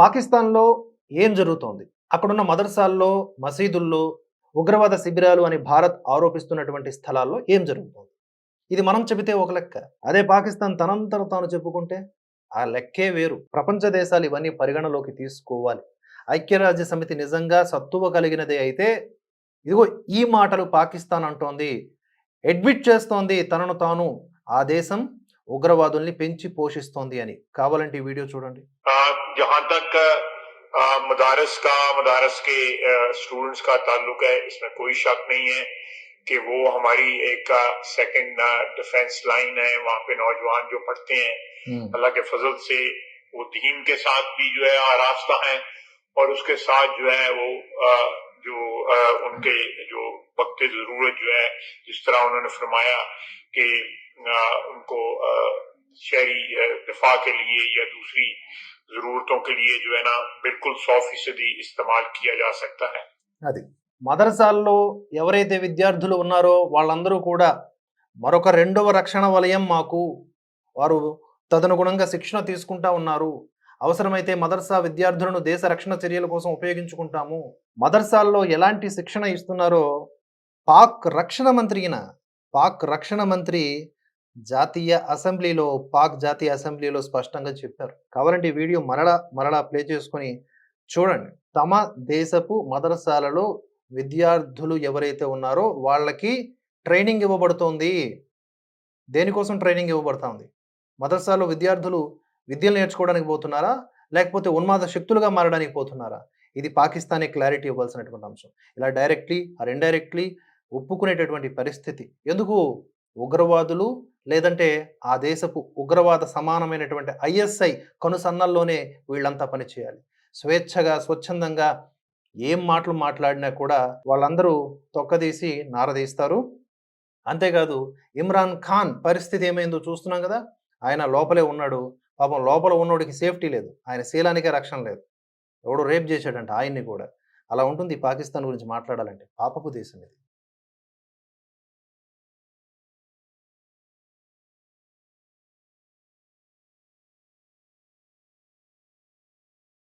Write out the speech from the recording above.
పాకిస్తాన్లో ఏం జరుగుతోంది? అక్కడున్న మదర్సాల్లో మసీదుల్లో ఉగ్రవాద శిబిరాలు అని భారత్ ఆరోపిస్తున్నటువంటి స్థలాల్లో ఏం జరుగుతోంది? ఇది మనం చెబితే ఒక లెక్క. అదే పాకిస్తాన్ తనంతట తాను చెప్పుకుంటే ఆ లెక్కే వేరు. ప్రపంచ దేశాలు ఇవన్నీ పరిగణలోకి తీసుకోవాలి. ఐక్యరాజ్య సమితి నిజంగా సత్తువ కలిగినదే అయితే ఇదిగో ఈ మాటలు పాకిస్తాన్ అంటోంది. అడ్మిట్ చేస్తోంది తనను తాను. ఆ దేశం ఉగ్రవాదుల్ని పెంచి పోషిస్తోంది అని. కావాలంటే వీడియో చూడండి. జహాన్ తక్ مدارس کا مدارس کے اسٹوڈنٹس کا تعلق ہے اس میں کوئی شک نہیں ہے کہ وہ ہماری ایک سیکنڈ ڈیفenس لائن ہے وہاں پہ نوجوان جو پڑھتے ہیں اللہ کے فضل سے وہ دین کے ساتھ بھی جو ہے آراستہ ہیں اور اس کے ساتھ جو ہے وہ جو ان کے جو وقت ضرورت جو ہے جس طرح انہوں نے فرمایا کہ उनको अ, शहरी अ, दिफा के लिए या दूसरी जरूरतों के लिए जो है ना बिल्कुल सौ फीसदी इस्तेमाल किया जा सकता है అది మదరసాల్లో ఎవరైతే విద్యార్థులు ఉన్నారో వాళ్ళందరూ కూడా మరొక రెండవ రక్షణ వలయం మాకు వారు తదనుగుణంగా శిక్షణ తీసుకుంటా ఉన్నారు అవసరమైతే మదర్సా విద్యార్థులను దేశ రక్షణ చర్యల కోసం ఉపయోగించుకుంటాము మదర్సాల్లో ఎలాంటి శిక్షణ ఇస్తున్నారో పాక్ రక్షణ మంత్రిన పాక్ రక్షణ మంత్రి జాతీయ అసెంబ్లీలో పాక్ జాతీయ అసెంబ్లీలో స్పష్టంగా చెప్పారు. కావాలంటే వీడియో మరలా మరలా ప్లే చేసుకొని చూడండి. తమ దేశపు మదరసాలలో విద్యార్థులు ఎవరైతే ఉన్నారో వాళ్ళకి ట్రైనింగ్ ఇవ్వబడుతోంది. దేనికోసం ట్రైనింగ్ ఇవ్వబడుతోంది మదర్సాలో విద్యార్థులు విద్యలు నేర్చుకోవడానికి పోతున్నారా? లేకపోతే ఉన్మాద శక్తులుగా మారడానికి పోతున్నారా? ఇది పాకిస్తానే క్లారిటీ ఇవ్వాల్సినటువంటి అంశం. ఇలా డైరెక్ట్లీ ఆర్ ఇండైరెక్ట్లీ ఒప్పుకునేటటువంటి పరిస్థితి. ఎందుకు? ఉగ్రవాదులు లేదంటే ఆ దేశపు ఉగ్రవాద సమానమైనటువంటి ఐఎస్ఐ కనుసన్నల్లోనే వీళ్ళంతా పనిచేయాలి స్వేచ్ఛగా స్వచ్ఛందంగా ఏం మాటలు మాట్లాడినా కూడా వాళ్ళందరూ తొక్కదీసి నారదీస్తారు. అంతేకాదు ఇమ్రాన్ ఖాన్ పరిస్థితి ఏమైందో చూస్తున్నాం కదా? ఆయన లోపలే ఉన్నాడు. పాపం లోపల ఉన్నోడికి సేఫ్టీ లేదు. ఆయన శీలానికే రక్షణ లేదు. ఎవడో రేప్ చేశాడంట ఆయన్ని కూడా. అలా ఉంటుంది పాకిస్తాన్ గురించి మాట్లాడాలంటే. పాపపు దేశం ఇది.